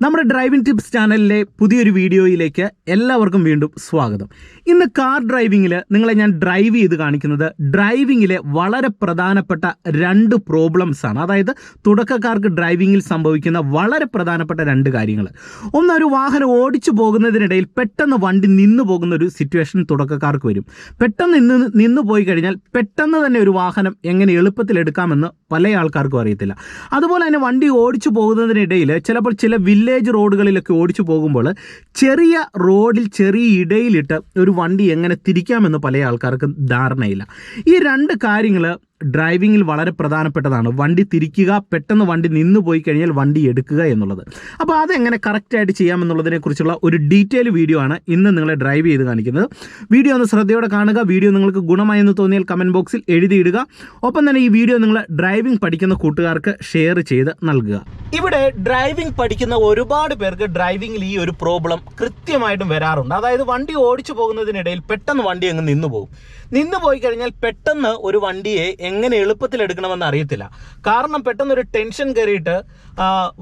നമ്മുടെ driving tips ചാനലിലെ പുതിയൊരു വീഡിയോയിലേക്ക് എല്ലാവർക്കും വീണ്ടും സ്വാഗതം. ഇന്ന് കാർ ഡ്രൈവിങ്ങിൽ നിങ്ങളെ ഞാൻ ഡ്രൈവ് ചെയ്ത് കാണിക്കുന്നത് ഡ്രൈവിങ്ങിലെ വളരെ പ്രധാനപ്പെട്ട രണ്ട് പ്രോബ്ലംസ് ആണ്. അതായത് തുടക്കക്കാർക്ക് ഡ്രൈവിങ്ങിൽ സംഭവിക്കുന്ന വളരെ പ്രധാനപ്പെട്ട രണ്ട് കാര്യങ്ങൾ. ഒന്ന് ഒരു വാഹനം ഓടിച്ചു പോകുന്നതിനിടയിൽ പെട്ടെന്ന് വണ്ടി നിന്നു പോകുന്ന ഒരു സിറ്റുവേഷൻ തുടക്കക്കാർക്ക് വരും. പെട്ടെന്ന് നിന്ന് നിന്നു പോയി കഴിഞ്ഞാൽ പെട്ടെന്ന് തന്നെ ഒരു വാഹനം എങ്ങനെ എളുപ്പത്തിൽ എടുക്കാമെന്ന് പല ആൾക്കാർക്കും അറിയത്തില്ല. അതുപോലെ തന്നെ വണ്ടി ഓടിച്ചു പോകുന്നതിനിടയിൽ ചിലപ്പോൾ ചില വില്ലേജ് റോഡുകളിലൊക്കെ ഓടിച്ചു പോകുമ്പോൾ ചെറിയ റോഡിൽ ചെറിയ ഇടയിലിട്ട് ഒരു വണ്ടി എങ്ങനെ തിരിക്കാമെന്ന് പല ആൾക്കാർക്കും ധാരണയില്ല. ഈ രണ്ട് കാര്യങ്ങൾ ഡ്രൈവിങ്ങിൽ വളരെ പ്രധാനപ്പെട്ടതാണ്. വണ്ടി തിരിക്കുക പെട്ടെന്ന് വണ്ടി നിന്ന് പോയി കഴിഞ്ഞാൽ വണ്ടി എടുക്കുക എന്നുള്ളത്. അപ്പോൾ അതെങ്ങനെ കറക്റ്റായിട്ട് ചെയ്യാമെന്നുള്ളതിനെ കുറിച്ചുള്ള ഒരു ഡീറ്റെയിൽ വീഡിയോ ആണ് ഇന്ന് നിങ്ങളെ ഡ്രൈവ് ചെയ്ത് കാണിക്കുന്നത്. വീഡിയോ ഒന്ന് ശ്രദ്ധയോടെ കാണുക. വീഡിയോ നിങ്ങൾക്ക് ഗുണമായെന്ന് തോന്നിയാൽ കമന്റ് ബോക്സിൽ എഴുതിയിടുക. ഒപ്പം തന്നെ ഈ വീഡിയോ നിങ്ങൾ ഡ്രൈവിംഗ് പഠിക്കുന്ന കൂട്ടുകാർക്ക് ഷെയർ ചെയ്ത് നൽകുക. ഇവിടെ ഡ്രൈവിംഗ് പഠിക്കുന്ന ഒരുപാട് പേർക്ക് ഡ്രൈവിംഗിൽ ഈ ഒരു പ്രോബ്ലം കൃത്യമായിട്ടും വരാറുണ്ട്. അതായത് വണ്ടി ഓടിച്ചു പോകുന്നതിനിടയിൽ പെട്ടെന്ന് വണ്ടി അങ്ങ് നിന്നു പോകും. നിന്നു പോയി കഴിഞ്ഞാൽ പെട്ടെന്ന് ഒരു വണ്ടിയെ എങ്ങനെ എളുപ്പത്തിൽ എടുക്കണമെന്ന് അറിയത്തില്ല. കാരണം പെട്ടെന്നൊരു ടെൻഷൻ കയറിയിട്ട്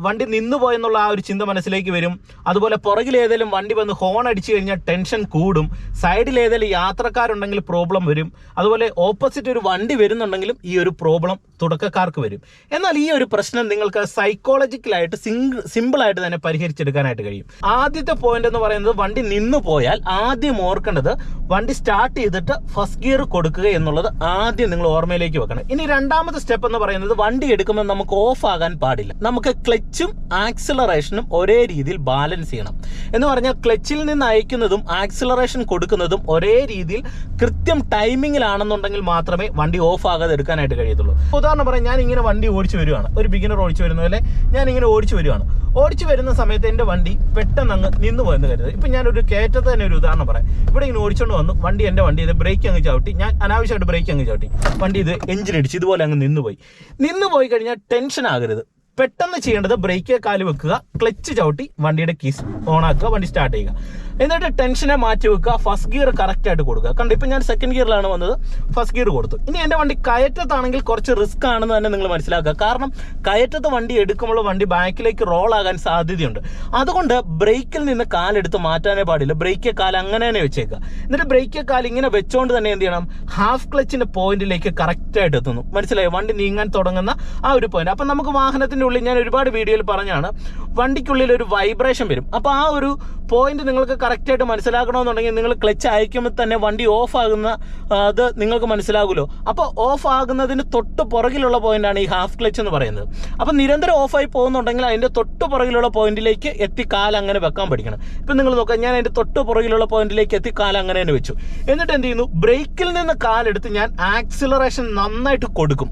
വണ്ടി നിന്നുപോയെന്നുള്ള ആ ഒരു ചിന്ത മനസ്സിലേക്ക് വരും. അതുപോലെ പുറകിൽ വണ്ടി വന്ന് ഹോൺ അടിച്ചു കഴിഞ്ഞാൽ ടെൻഷൻ കൂടും. സൈഡിൽ യാത്രക്കാരുണ്ടെങ്കിൽ പ്രോബ്ലം വരും. അതുപോലെ ഓപ്പോസിറ്റ് ഒരു വണ്ടി വരുന്നുണ്ടെങ്കിലും ഈ ഒരു പ്രോബ്ലം തുടക്കക്കാർക്ക് വരും. എന്നാൽ ഈ ഒരു പ്രശ്നം നിങ്ങൾക്ക് സൈക്കോളജിക്കലായിട്ട് സിംഗിൾ സിമ്പിളായിട്ട് തന്നെ പരിഹരിച്ചെടുക്കാനായിട്ട് കഴിയും. ആദ്യത്തെ പോയിന്റ് എന്ന് പറയുന്നത് വണ്ടി നിന്നു പോയാൽ ആദ്യം ഓർക്കേണ്ടത് വണ്ടി സ്റ്റാർട്ട് ചെയ്തിട്ട് ഫസ്റ്റ് ഗിയർ കൊടുക്കുക എന്നുള്ളത് ആദ്യം നിങ്ങൾ ഓർമ്മയിലേക്ക് വെക്കണം. ഇനി രണ്ടാമത്തെ സ്റ്റെപ്പ് എന്ന് പറയുന്നത് വണ്ടി എടുക്കുമ്പോൾ നമുക്ക് ഓഫ് ആകാൻ പാടില്ല. നമുക്ക് ക്ലച്ചും ആക്സിലറേഷനും ഒരേ രീതിയിൽ ബാലൻസ് ചെയ്യണം. എന്ന് പറഞ്ഞാൽ ക്ലച്ചിൽ നിന്ന് അയക്കുന്നതും ആക്സിലറേഷൻ കൊടുക്കുന്നതും ഒരേ രീതിയിൽ കൃത്യം ടൈമിങ്ങിലാണെന്നുണ്ടെങ്കിൽ മാത്രമേ വണ്ടി ഓഫ് ആകാതെ എടുക്കാനായിട്ട് കഴിയത്തുള്ളൂ. ഉദാഹരണം പറയാം ഞാൻ ഇങ്ങനെ വണ്ടി ഓടിച്ചു വരുവാണ്. ഒരു ബിഗിനർ ഓടിച്ചു വരുന്ന പോലെ ഞാൻ ഇങ്ങനെ ഓടിച്ചു വരുവാണ്. ഓടിച്ചു വരുന്ന സമയത്ത് എന്റെ വണ്ടി പെട്ടെന്ന് അങ്ങ് നിന്ന് പോയെന്ന് ഇപ്പൊ ഇപ്പം ഞാനൊരു കയറ്റത്ത് തന്നെ ഒരു ഉദാഹരണം പറയാം. ഇവിടെ ഇങ്ങനെ ഓടിച്ചുകൊണ്ട് വന്നു. വണ്ടി എന്റെ വണ്ടി ഇത് ബ്രേക്ക് അങ്ങ് ചവിട്ടി. ഞാൻ അനാവശ്യമായിട്ട് ബ്രേക്ക് അങ്ങ് ചവിട്ടി. വണ്ടി ഇത് എഞ്ചിൻ അടിച്ച് ഇതുപോലെ അങ്ങ് നിന്ന് പോയി. നിന്ന് പോയി കഴിഞ്ഞാൽ ടെൻഷൻ ആകരുത്. പെട്ടെന്ന് ചെയ്യേണ്ടത് ബ്രേക്ക് കാൽ വെക്കുക ക്ലച്ച് ചവിട്ടി വണ്ടിയുടെ കീസ് ഓൺ ആക്കുക വണ്ടി സ്റ്റാർട്ട് ചെയ്യുക. എന്നിട്ട് ടെൻഷനെ മാറ്റി വെക്കുക ഫസ്റ്റ് ഗിയർ കറക്റ്റ് ആയിട്ട് കൊടുക്കുക. കണ്ടോ ഇപ്പം ഞാൻ സെക്കൻഡ് ഗിയറിലാണ് വന്നത്. ഫസ്റ്റ് ഗിയർ കൊടുത്തു. ഇനി എന്റെ വണ്ടി കയറ്റത്താണെങ്കിൽ കുറച്ച് റിസ്ക് ആണെന്ന് തന്നെ നിങ്ങൾ മനസ്സിലാക്കുക. കാരണം കയറ്റത്ത് വണ്ടി എടുക്കുമ്പോൾ വണ്ടി ബാക്കിലേക്ക് റോൾ ആകാൻ സാധ്യതയുണ്ട്. അതുകൊണ്ട് ബ്രേക്കിൽ നിന്ന് കാലെടുത്ത് മാറ്റാനേ പാടില്ല. ബ്രേക്ക് കാൽ അങ്ങനെ തന്നെ വെച്ചേക്കുക. എന്നിട്ട് ബ്രേക്ക് കാൽ ഇങ്ങനെ വെച്ചുകൊണ്ട് തന്നെ എന്ത് ചെയ്യണം? ഹാഫ് ക്ലച്ചിന്റെ പോയിന്റിലേക്ക് കറക്റ്റായിട്ട് എത്തുന്നു. മനസ്സിലായോ? വണ്ടി നീങ്ങാൻ തുടങ്ങുന്ന ആ ഒരു പോയിന്റ് അപ്പം നമുക്ക് വാഹനത്തിന്റെ ഉള്ളിൽ ഞാൻ ഒരുപാട് വീഡിയോയിൽ പറഞ്ഞാണ് വണ്ടിക്കുള്ളിൽ ഒരു വൈബ്രേഷൻ വരും. അപ്പോൾ ആ ഒരു പോയിന്റ് നിങ്ങൾക്ക് കറക്റ്റ് ആയിട്ട് മനസ്സിലാക്കണമെന്നുണ്ടെങ്കിൽ നിങ്ങൾ ക്ലച്ച് അയക്കുമ്പോൾ തന്നെ വണ്ടി ഓഫ് ആകുന്ന അത് നിങ്ങൾക്ക് മനസ്സിലാകുമല്ലോ. അപ്പോൾ ഓഫ് ആകുന്നതിന് തൊട്ട് പുറകിലുള്ള പോയിന്റാണ് ഈ ഹാഫ് ക്ലച്ച് എന്ന് പറയുന്നത്. അപ്പോൾ നിരന്തരം ഓഫായി പോകുന്നുണ്ടെങ്കിൽ അതിന്റെ തൊട്ട് പുറകിലുള്ള പോയിന്റിലേക്ക് എത്തി കാൽ അങ്ങനെ വെക്കാൻ പഠിക്കണം. ഇപ്പം നിങ്ങൾ നോക്കാം ഞാൻ അതിന്റെ തൊട്ട് പുറകിലുള്ള പോയിന്റിലേക്ക് എത്തി കാൽ അങ്ങനെ തന്നെ വെച്ചു. എന്നിട്ട് എന്ത് ചെയ്യുന്നു? ബ്രേക്കിൽ നിന്ന് കാലെടുത്ത് ഞാൻ ആക്സിലറേഷൻ നന്നായിട്ട് കൊടുക്കും.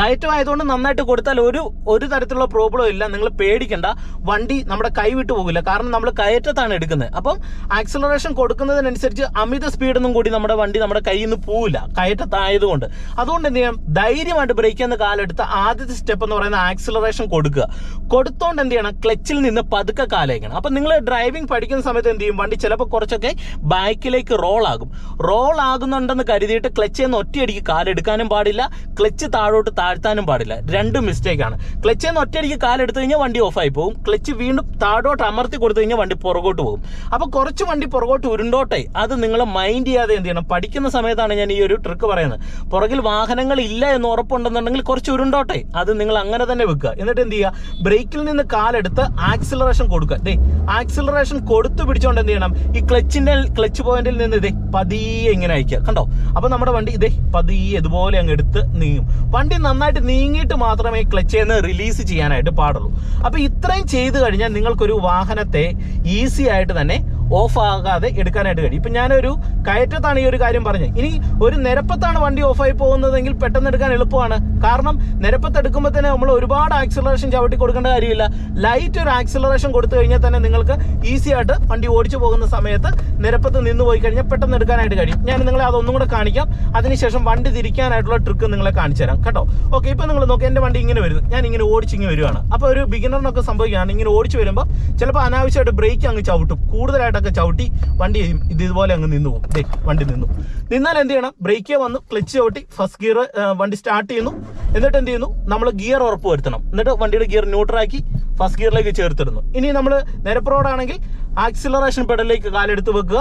കയറ്റമായതുകൊണ്ട് നന്നായിട്ട് കൊടുത്താൽ ഒരു ഒരു തരത്തിലുള്ള പ്രോബ്ലം ഇല്ല. നിങ്ങൾ പേടിക്കണ്ട. വണ്ടി നമ്മുടെ കൈ വിട്ടു പോകില്ല. കാരണം നമ്മൾ കയറ്റത്താണ് എടുക്കുന്നത്. അപ്പം ആക്സിലറേഷൻ കൊടുക്കുന്നതിനനുസരിച്ച് അമിത സ്പീഡൊന്നും കൂടി നമ്മുടെ വണ്ടി നമ്മുടെ കയ്യിൽ നിന്ന് പോവില്ല. കയറ്റത്തായതുകൊണ്ട്. അതുകൊണ്ട് എന്ത് ചെയ്യാം ധൈര്യമായിട്ട് ബ്രേക്ക് എന്ന കാലെടുത്ത് ആദ്യത്തെ സ്റ്റെപ്പ് എന്ന് പറയുന്ന ആക്സിലറേഷൻ കൊടുക്കുക. കൊടുത്തോണ്ട് എന്ത് ചെയ്യണം? ക്ലച്ചിൽ നിന്ന് പതുക്കെ കാലയക്കണം അപ്പം നിങ്ങൾ ഡ്രൈവിംഗ് പഠിക്കുന്ന സമയത്ത് എന്ത് ചെയ്യും? വണ്ടി ചിലപ്പോൾ കുറച്ചൊക്കെ ബാക്കിലേക്ക് റോളാകും ആകും. റോൾ ആകുന്നുണ്ടെന്ന് കരുതിയിട്ട് ക്ലച്ചിൽ നിന്ന് ഒറ്റയടിക്ക് കാലെടുക്കാനും പാടില്ല. ക്ലച്ച് താഴോട്ട് താഴ്ത്താനും പാടില്ല. രണ്ട് മിസ്റ്റേക്ക് ആണ്. ക്ലച്ചിൽ നിന്ന് ഒറ്റയടിക്ക് കാലെടുത്തു കഴിഞ്ഞാൽ വണ്ടി ഓഫായി പോകും. ക്ലച്ച് വീണ്ടും താഴോട്ട് അമർത്തി കൊടുത്തു കഴിഞ്ഞാൽ വണ്ടി പുറകോട്ട് പോകും. അപ്പോൾ കുറച്ച് വണ്ടി പുറകോട്ട് ഉരുണ്ടോട്ടെ? അത് നിങ്ങൾ മൈൻഡ് ചെയ്യാതെ എന്ത് ചെയ്യണം? പഠിക്കുന്ന സമയത്താണ് ഞാൻ ഈ ഒരു ട്രിക്ക് പറയുന്നത്. പുറകിൽ വാഹനങ്ങൾ ഇല്ല എന്ന് ഉറപ്പുണ്ടെന്നുണ്ടെങ്കിൽ കുറച്ച് ഉരുണ്ടോട്ടെ? അത് നിങ്ങൾ അങ്ങനെ തന്നെ വെക്കുക. എന്നിട്ട് എന്ത് ചെയ്യുക? ബ്രേക്കിൽ നിന്ന് കാലെടുത്ത് ആക്സിലറേഷൻ കൊടുക്കുക. ദേ ആക്സിലറേഷൻ കൊടുത്തു പിടിച്ചോണ്ട് എന്ത് ചെയ്യണം? ഈ ക്ലച്ചിന്റെ ക്ലച്ച് പോയിന്റിൽ നിന്ന് ഇതേ പതിയെ ഇങ്ങനെ അയക്കുക. കണ്ടോ? അപ്പൊ നമ്മുടെ വണ്ടി ഇതേ പതിയെ ഇതുപോലെ അങ്ങ് എടുത്ത് നീങ്ങും. നന്നായിട്ട് നീങ്ങിയിട്ട് മാത്രമേ ക്ലച്ച് നിന്ന് റിലീസ് ചെയ്യാനായിട്ട് പാടുള്ളൂ. അപ്പൊ ഇത്രയും ചെയ്തു കഴിഞ്ഞാൽ നിങ്ങൾക്കൊരു വാഹനത്തെ ഈസി ആയിട്ട് തന്നെ ഓഫ് ആകാതെ എടുക്കാനായിട്ട് കഴിയും. ഇപ്പം ഞാനൊരു കയറ്റത്താണ് ഈ ഒരു കാര്യം പറഞ്ഞത്. ഇനി ഒരു നിരപ്പത്താണ് വണ്ടി ഓഫായി പോകുന്നതെങ്കിൽ പെട്ടെന്ന് എടുക്കാൻ എളുപ്പമാണ്. കാരണം നിരപ്പത്ത് എടുക്കുമ്പോൾ തന്നെ നമ്മൾ ഒരുപാട് ആക്സിലറേഷൻ ചവിട്ടി കൊടുക്കേണ്ട കാര്യമില്ല. ലൈറ്റ് ഒരു ആക്സിലറേഷൻ കൊടുത്തു കഴിഞ്ഞാൽ തന്നെ നിങ്ങൾക്ക് ഈസി ആയിട്ട് വണ്ടി ഓടിച്ചു പോകുന്ന സമയത്ത് നിരപ്പത്ത് നിന്ന് പോയി കഴിഞ്ഞാൽ പെട്ടെന്ന് എടുക്കാനായിട്ട് കഴിയും. ഞാൻ നിങ്ങളെ അതൊന്നും കൂടെ കാണിക്കാം. അതിനുശേഷം വണ്ടി തിരിക്കാനായിട്ടുള്ള ട്രിക്ക് നിങ്ങളെ കാണിച്ചു തരാം. കേട്ടോ? ഓക്കെ ഇപ്പം നിങ്ങൾ നോക്കി എന്റെ വണ്ടി ഇങ്ങനെ വരുന്നു. ഞാൻ ഇങ്ങനെ ഓടിച്ചിങ്ങനെ വരുവാണ്. അപ്പോൾ ഒരു ബിഗിനറിനൊക്കെ സംഭവിക്കുകയാണ്. ഇങ്ങനെ ഓടിച്ചു വരുമ്പോൾ ചിലപ്പോൾ അനാവശ്യമായിട്ട് ബ്രേക്ക് അങ്ങ് ചവിട്ടും. കൂടുതലായിട്ട് ബ്രേക്കിലോട്ടൊക്കെ ചവിട്ടി വണ്ടി ഇത് ഇതുപോലെ അങ്ങ് നിന്നു പോകും. ദേ വണ്ടി നിന്നു. നിന്നാൽ എന്ത് ചെയ്യണം? ബ്രേക്ക് വന്ന് ക്ലച്ച് ചവിട്ടി ഫസ്റ്റ് ഗിയർ വണ്ടി സ്റ്റാർട്ട് ചെയ്യുന്നു. എന്നിട്ട് എന്ത് ചെയ്യുന്നു? നമ്മൾ ഗിയർ ഉറപ്പ് വരുത്തണം എന്നിട്ട് വണ്ടിയുടെ ഗിയർ ന്യൂട്രാക്കി ഫസ്റ്റ് ഗിയറിലേക്ക് ചേർത്തിടുന്നു. ഇനി നമ്മൾ നിരപ്പ് റോഡാണെങ്കിൽ ആക്സിലറേഷൻ പെഡലിലേക്ക് കാലെടുത്ത് വെക്കുക.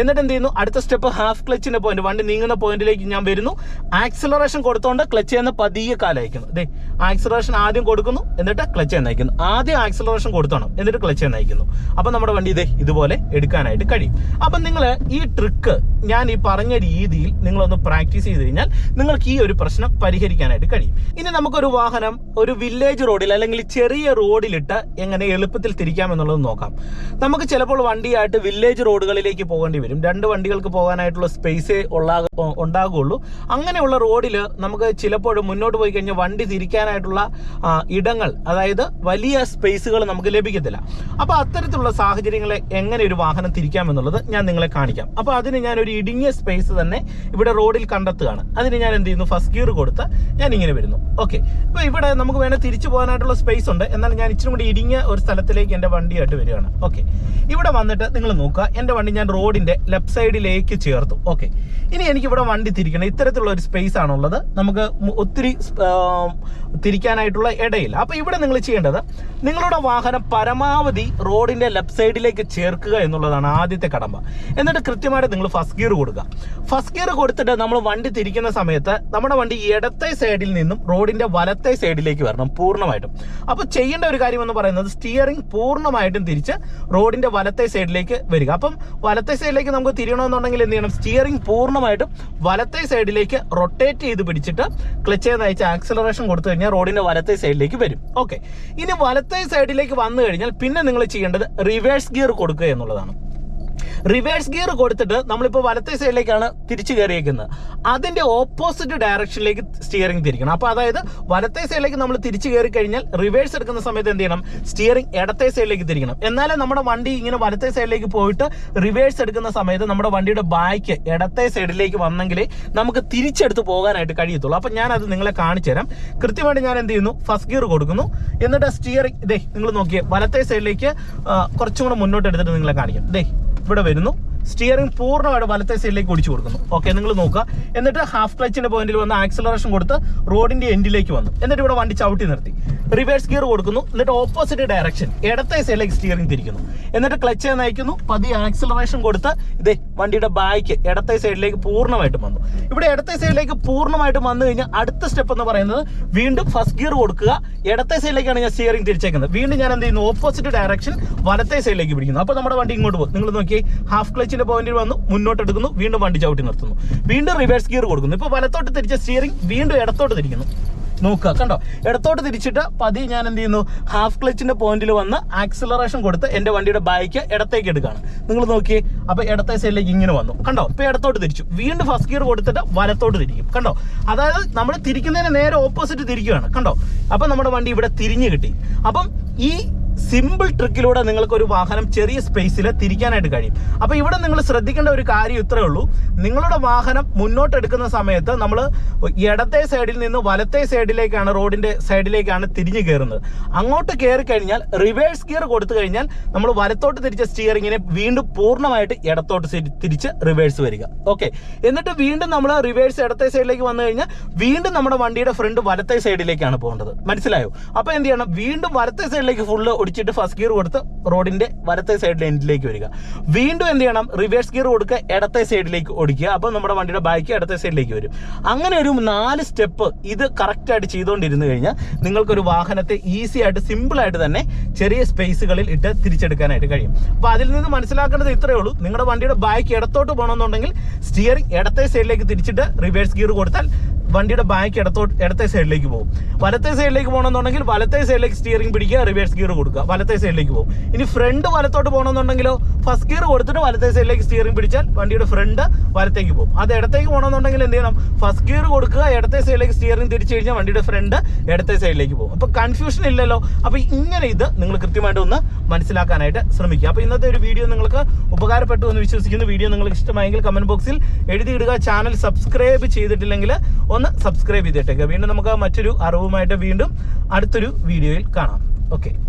എന്നിട്ട് എന്ത് ചെയ്യുന്നു? അടുത്ത സ്റ്റെപ്പ് ഹാഫ് ക്ലച്ചിന്റെ പോയിന്റ് വണ്ടി നീങ്ങുന്ന പോയിന്റിലേക്ക് ഞാൻ വരുന്നു. ആക്സിലറേഷൻ കൊടുത്തോണ്ട് ക്ലച്ച് ചെയ്യുന്ന പതിയെ കാലയക്കുന്നു. അതെ ആക്സിലറേഷൻ ആദ്യം കൊടുക്കുന്നു എന്നിട്ട് ക്ലച്ച് ചെയ്യാൻ നയിക്കുന്നു ആദ്യം ആക്സിലറേഷൻ കൊടുത്തോണം എന്നിട്ട് ക്ലച്ച് ചെയ്യാൻ നയിക്കുന്നു അപ്പം നമ്മുടെ വണ്ടി ഇതേ ഇതുപോലെ എടുക്കാനായിട്ട് കഴിയും. അപ്പം നിങ്ങൾ ഈ ട്രിക്ക് ഞാൻ ഈ പറഞ്ഞ രീതിയിൽ നിങ്ങളൊന്ന് പ്രാക്ടീസ് ചെയ്ത് കഴിഞ്ഞാൽ നിങ്ങൾക്ക് ഈ ഒരു പ്രശ്നം പരിഹരിക്കാനായിട്ട് കഴിയും. ഇനി നമുക്കൊരു വാഹനം ഒരു വില്ലേജ് റോഡിൽ അല്ലെങ്കിൽ ചെറിയ റോഡിലിട്ട് എങ്ങനെ എളുപ്പത്തിൽ തിരിക്കാം എന്നുള്ളത് നോക്കാം. നമുക്ക് ചിലപ്പോൾ വണ്ടിയായിട്ട് വില്ലേജ് റോഡുകളിലേക്ക് പോകേണ്ടി വരും. രണ്ട് വണ്ടികൾക്ക് പോകാനായിട്ടുള്ള സ്പേസ് സ്പേസേ ഉണ്ടാകുള്ളൂ അങ്ങനെയുള്ള റോഡിൽ നമുക്ക് ചിലപ്പോഴും മുന്നോട്ട് പോയി കഴിഞ്ഞാൽ വണ്ടി തിരിക്കാനായിട്ടുള്ള ഇടങ്ങൾ അതായത് വലിയ സ്പേസുകൾ നമുക്ക് ലഭിക്കത്തില്ല. അപ്പോൾ അത്തരത്തിലുള്ള സാഹചര്യങ്ങളെ എങ്ങനെ ഒരു വാഹനം തിരിക്കാമെന്നുള്ളത് ഞാൻ നിങ്ങളെ കാണിക്കാം. അപ്പോൾ അതിന് ഞാൻ ഒരു ഇടുങ്ങിയ സ്പേസ് തന്നെ ഇവിടെ റോഡിൽ കണ്ടെത്തുകയാണ്. അതിന് ഞാൻ എന്ത് ചെയ്യുന്നു? ഫസ്റ്റ് ഗിയർ കൊടുത്ത് ഞാൻ ഇങ്ങനെ വരുന്നു. ഓക്കെ ഇപ്പോൾ ഇവിടെ നമുക്ക് വേണേൽ തിരിച്ചു പോകാനായിട്ടുള്ള സ്പേസ് ഉണ്ട്. എന്നാൽ ഞാൻ ഇച്ചിരി കൂടി ഇടുങ്ങിയ ഒരു സ്ഥലത്തിലേക്ക് എന്റെ വണ്ടിയായിട്ട് വരികയാണ്. ഓക്കെ ഇവിടെ വന്നിട്ട് നിങ്ങൾ നോക്കുക എന്റെ വണ്ടി ഞാൻ റോഡിന്റെ ലെഫ്റ്റ് സൈഡിലേക്ക് ചേർത്തു. ഓക്കെ. ഇനി എനിക്ക് ഇവിടെ വണ്ടി തിരിക്കണം. ഇത്തരത്തിലുള്ള ഒരു സ്പേസ് ആണുള്ളത്. നമുക്ക് ഒത്തിരി തിരിക്കാനായിട്ടുള്ള ഇടയില്ല. അപ്പോൾ ഇവിടെ നിങ്ങൾ ചെയ്യേണ്ടത് നിങ്ങളുടെ വാഹനം പരമാവധി റോഡിന്റെ ലെഫ്റ്റ് സൈഡിലേക്ക് ചേർക്കുക എന്നുള്ളതാണ് ആദ്യത്തെ കടമ്പ. എന്നിട്ട് കൃത്യമായിട്ട് നിങ്ങൾ ഫസ്റ്റ് ഗിയർ കൊടുക്കുക. ഫസ്റ്റ് ഗിയർ കൊടുത്തിട്ട് നമ്മൾ വണ്ടി തിരിക്കുന്ന സമയത്ത് നമ്മുടെ വണ്ടി ഇടത്തെ സൈഡിൽ നിന്നും റോഡിന്റെ വലത്തെ സൈഡിലേക്ക് വരണം പൂർണമായിട്ടും. അപ്പോൾ ചെയ്യേണ്ട ഒരു കാര്യം എന്ന് പറയുന്നത് സ്റ്റിയറിംഗ് പൂർണമായിട്ടും തിരിച്ച് റോഡിന്റെ വലത്തെ സൈഡിലേക്ക് വരിക. അപ്പം വലത്തെ സൈഡിലേക്ക് നമുക്ക് തിരിയണമെന്നുണ്ടെങ്കിൽ എന്ത് ചെയ്യണം? സ്റ്റിയറിംഗ് പൂർണമായിട്ടും വലത്തെ സൈഡിലേക്ക് റൊട്ടേറ്റ് ചെയ്ത് പിടിച്ചിട്ട് ക്ലച്ച് ചെയ്ത് അയച്ച് ആക്സലറേഷൻ കൊടുത്തു കഴിഞ്ഞാൽ റോഡിന്റെ വലത്തെ സൈഡിലേക്ക് വരും. ഓക്കെ ഇനി വലത്തെ സൈഡിലേക്ക് വന്നു കഴിഞ്ഞാൽ പിന്നെ നിങ്ങൾ ചെയ്യേണ്ടത് റിവേഴ്സ് ഗിയർ കൊടുക്കുക എന്നുള്ളതാണ്. റിവേഴ്സ് ഗിയർ കൊടുത്തിട്ട് നമ്മളിപ്പോൾ വലത്തെ സൈഡിലേക്കാണ് തിരിച്ചു കയറിയേക്കുന്നത്. അതിന്റെ ഓപ്പോസിറ്റ് ഡയറക്ഷനിലേക്ക് സ്റ്റിയറിംഗ് തിരിക്കണം. അപ്പോൾ അതായത് വലത്തെ സൈഡിലേക്ക് നമ്മൾ തിരിച്ചു കയറി കഴിഞ്ഞാൽ റിവേഴ്സ് എടുക്കുന്ന സമയത്ത് എന്ത് ചെയ്യണം? സ്റ്റിയറിംഗ് ഇടത്തെ സൈഡിലേക്ക് തിരിക്കണം. എന്നാലേ നമ്മുടെ വണ്ടി ഇങ്ങനെ വലത്തെ സൈഡിലേക്ക് പോയിട്ട് റിവേഴ്സ് എടുക്കുന്ന സമയത്ത് നമ്മുടെ വണ്ടിയുടെ ബാക്ക് ഇടത്തെ സൈഡിലേക്ക് വന്നെങ്കിലേ നമുക്ക് തിരിച്ചെടുത്ത് പോകാനായിട്ട് കഴിയത്തുള്ളൂ. അപ്പം ഞാനത് നിങ്ങളെ കാണിച്ചു തരാം. കൃത്യമായിട്ട് ഞാൻ എന്ത് ചെയ്യുന്നു? ഫസ്റ്റ് ഗിയർ കൊടുക്കുന്നു. എന്നിട്ട് സ്റ്റിയറിംഗ് ഇതേ നിങ്ങൾ നോക്കിയേ വലത്തെ സൈഡിലേക്ക് കുറച്ചും കൂടെ മുന്നോട്ട് എടുത്തിട്ട് നിങ്ങളെ കാണിക്കാം. ദേ ഇവിടെ വരുന്നു. സ്റ്റിയറിംഗ് പൂർണമായിട്ട് വലത്തെ സൈഡിലേക്ക് ഓടിച്ചു കൊടുക്കുന്നു. ഓക്കെ നിങ്ങൾ നോക്കുക. എന്നിട്ട് ഹാഫ് ക്ലച്ചിന്റെ പോയിന്റിൽ വന്ന് ആക്സലറേഷൻ കൊടുത്ത് റോഡിന്റെ എൻഡിലേക്ക് വന്നു. എന്നിട്ട് ഇവിടെ വണ്ടി ചവിട്ടി നിർത്തി. റിവേഴ്സ് ഗിയർ കൊടുക്കുന്നു. എന്നിട്ട് ഓപ്പോസിറ്റ് ഡയറക്ഷൻ ഇടത്തെ സൈഡിലേക്ക് സ്റ്റിയറിംഗ് തിരിക്കുന്നു. എന്നിട്ട് ക്ലച്ച് നയിക്കുന്നു പതിയെ ആക്സലറേഷൻ കൊടുത്ത് ഇതേ വണ്ടിയുടെ ബാക്ക് ഇടത്തെ സൈഡിലേക്ക് പൂർണമായിട്ടും വന്നു. ഇവിടെ ഇടത്തെ സൈഡിലേക്ക് പൂർണമായിട്ടും വന്നു കഴിഞ്ഞാൽ അടുത്ത സ്റ്റെപ്പ് എന്ന് പറയുന്നത് വീണ്ടും ഫസ്റ്റ് ഗിയർ കൊടുക്കുക. ഇടത്തെ സൈഡിലേക്കാണ് ഞാൻ സ്റ്റിയറിംഗ് തിരിച്ചേക്കുന്നത്. വീണ്ടും ഞാൻ എന്ത് ചെയ്യുന്നു? ഓപ്പോസിറ്റ് ഡയറക്ഷൻ വലത്തെ സൈഡിലേക്ക് പിടിക്കുന്നു. അപ്പോൾ നമ്മുടെ വണ്ടി ഇങ്ങോട്ട് പോകും. നിങ്ങൾ നോക്കി ഹാഫ് ക്ലച്ചിന്റെ പോയിന്റിൽ വന്നു മുന്നോട്ട് എടുക്കുന്നു വീണ്ടും വണ്ടി ചവിട്ടി നിർത്തുന്നു. വീണ്ടും റിവേഴ്സ് ഗിയർ കൊടുക്കുന്നു. ഇപ്പോൾ വലത്തോട്ട് തിരിച്ച സ്റ്റിയറിംഗ് വീണ്ടും ഇടത്തോട്ട് തിരിക്കുന്നു. നോക്കുക കണ്ടോ? ഇടത്തോട്ട് തിരിച്ചിട്ട് പതി ഞാൻ എന്ത് ചെയ്യുന്നു? ഹാഫ് ക്ലച്ചിന്റെ പോയിന്റിൽ വന്ന് ആക്സിലറേഷൻ കൊടുത്ത് എന്റെ വണ്ടിയുടെ ബൈക്ക് ഇടത്തേക്ക് എടുക്കുകയാണ്. നിങ്ങൾ നോക്കിയേ അപ്പൊ ഇടത്തെ സൈഡിലേക്ക് ഇങ്ങനെ വന്നു. കണ്ടോ? ഇപ്പൊ ഇടത്തോട്ട് തിരിച്ചു. വീണ്ടും ഫസ്റ്റ് ഗിയർ കൊടുത്തിട്ട് വലത്തോട്ട് തിരിക്കും. കണ്ടോ? അതായത് നമ്മൾ തിരിക്കുന്നതിന് നേരെ ഓപ്പോസിറ്റ് തിരിക്കുകയാണ്. കണ്ടോ? അപ്പൊ നമ്മുടെ വണ്ടി ഇവിടെ തിരിഞ്ഞു കിട്ടി. അപ്പം ഈ സിമ്പിൾ ട്രിക്കിലൂടെ നിങ്ങൾക്ക് ഒരു വാഹനം ചെറിയ സ്പേസിൽ തിരിക്കാനായിട്ട് കഴിയും. അപ്പോൾ ഇവിടെ നിങ്ങൾ ശ്രദ്ധിക്കേണ്ട ഒരു കാര്യം ഇത്രേ ഉള്ളൂ. നിങ്ങളുടെ വാഹനം മുന്നോട്ട് എടുക്കുന്ന സമയത്ത് നമ്മൾ ഇടത്തെ സൈഡിൽ നിന്ന് വലത്തെ സൈഡിലേക്കാണ് റോഡിന്റെ സൈഡിലേക്കാണ് തിരിഞ്ഞു കയറുന്നത്. അങ്ങോട്ട് കയറി കഴിഞ്ഞാൽ റിവേഴ്സ് ഗിയർ കൊടുത്തു കഴിഞ്ഞാൽ നമ്മൾ വലത്തോട്ട് തിരിച്ച സ്റ്റിയറിങ്ങിനെ വീണ്ടും പൂർണമായിട്ട് ഇടത്തോട്ട് തിരിച്ച് റിവേഴ്സ് വരിക. ഓക്കെ എന്നിട്ട് വീണ്ടും നമ്മൾ റിവേഴ്സ് ഇടത്തെ സൈഡിലേക്ക് വന്നു കഴിഞ്ഞാൽ വീണ്ടും നമ്മുടെ വണ്ടിയുടെ ഫ്രണ്ട് വലത്തെ സൈഡിലേക്കാണ് പോകേണ്ടത്. മനസ്സിലായോ? അപ്പോൾ എന്ത് ചെയ്യണം? വീണ്ടും വലത്തെ സൈഡിലേക്ക് ഫുള്ള് ഒടിച്ചിട്ട് ഫസ്റ്റ് ഗിയർ കൊടുത്ത് റോഡിന്റെ വലത്തെ സൈഡിൽ എൻഡിലേക്ക് വരിക. വീണ്ടും എന്ത് ചെയ്യണം? റിവേഴ്സ് ഗിയർ കൊടുക്കുക ഇടത്തെ സൈഡിലേക്ക് ഓടിക്കുക. അപ്പോൾ നമ്മുടെ വണ്ടിയുടെ ബാക്ക് ഇടത്തെ സൈഡിലേക്ക് വരും. അങ്ങനെ ഒരു നാല് സ്റ്റെപ്പ് ഇത് കറക്റ്റായിട്ട് ചെയ്തുകൊണ്ടിരുന്നു കഴിഞ്ഞാൽ നിങ്ങൾക്കൊരു വാഹനത്തെ ഈസി ആയിട്ട് സിമ്പിൾ ആയിട്ട് തന്നെ ചെറിയ സ്പേസുകളിൽ ഇട്ട് തിരിച്ചെടുക്കാനായിട്ട് കഴിയും. അപ്പോൾ അതിൽ നിന്ന് മനസ്സിലാക്കേണ്ടത് ഇത്രയേ ഉള്ളൂ. നിങ്ങളുടെ വണ്ടിയുടെ ബാക്ക് ഇടത്തോട്ട് പോകണമെന്നുണ്ടെങ്കിൽ സ്റ്റിയറിംഗ് ഇടത്തെ സൈഡിലേക്ക് തിരിച്ചിട്ട് റിവേഴ്സ് ഗിയർ കൊടുത്താൽ വണ്ടിയുടെ ബാക്ക് ഇടത്തോട്ട് ഇടത്തെ സൈഡിലേക്ക് പോകും. വലത്തെ സൈഡിലേക്ക് പോകണമെന്നുണ്ടെങ്കിൽ വലത്തെ സൈഡിലേക്ക് സ്റ്റിയറിംഗ് പിടിക്കുക റിവേഴ്സ് ഗിയർ കൊടുക്കുക. വലത്തെ സൈഡിലേക്ക് പോകും. ഇനി ഫ്രണ്ട് വലത്തോട്ട് പോകണമെന്നുണ്ടെങ്കിലോ ഫസ്റ്റ് ഗിയർ കൊടുത്തിട്ട് വലത്തെ സൈഡിലേക്ക് സ്റ്റിയറിംഗ് പിടിച്ചാൽ വണ്ടിയുടെ ഫ്രണ്ട് വലത്തേക്ക് പോകും. അത് ഇടത്തേക്ക് പോകണമെന്നുണ്ടെങ്കിൽ എന്ത് ചെയ്യണം? ഫസ്റ്റ് ഗിയർ കൊടുക്കുക ഇടത്തെ സൈഡിലേക്ക് സ്റ്റിയറിംഗ് തിരിച്ചു കഴിഞ്ഞാൽ വണ്ടിയുടെ ഫ്രണ്ട് ഇടത്തെ സൈഡിലേക്ക് പോകും. അപ്പോൾ കൺഫ്യൂഷൻ ഇല്ലല്ലോ. അപ്പോൾ ഇങ്ങനെ ഇത് നിങ്ങൾ കൃത്യമായിട്ട് ഒന്ന് മനസ്സിലാക്കാനായിട്ട് ശ്രമിക്കുക. അപ്പോൾ ഇന്നത്തെ ഒരു വീഡിയോ നിങ്ങൾക്ക് ഉപകാരപ്പെട്ടു എന്ന് വിശ്വസിക്കുന്നു. വീഡിയോ നിങ്ങൾക്ക് ഇഷ്ടമായെങ്കിൽ കമന്റ് ബോക്സിൽ എഴുതിയിടുക. ചാനൽ സബ്സ്ക്രൈബ് ചെയ്തിട്ടില്ലെങ്കിൽ ഒന്ന് സബ്സ്ക്രൈബ് ചെയ്തിട്ടേക്കുക വീണ്ടും നമുക്ക് മറ്റൊരു അറിവുമായിട്ട് വീണ്ടും അടുത്തൊരു വീഡിയോയിൽ കാണാം. ഓക്കെ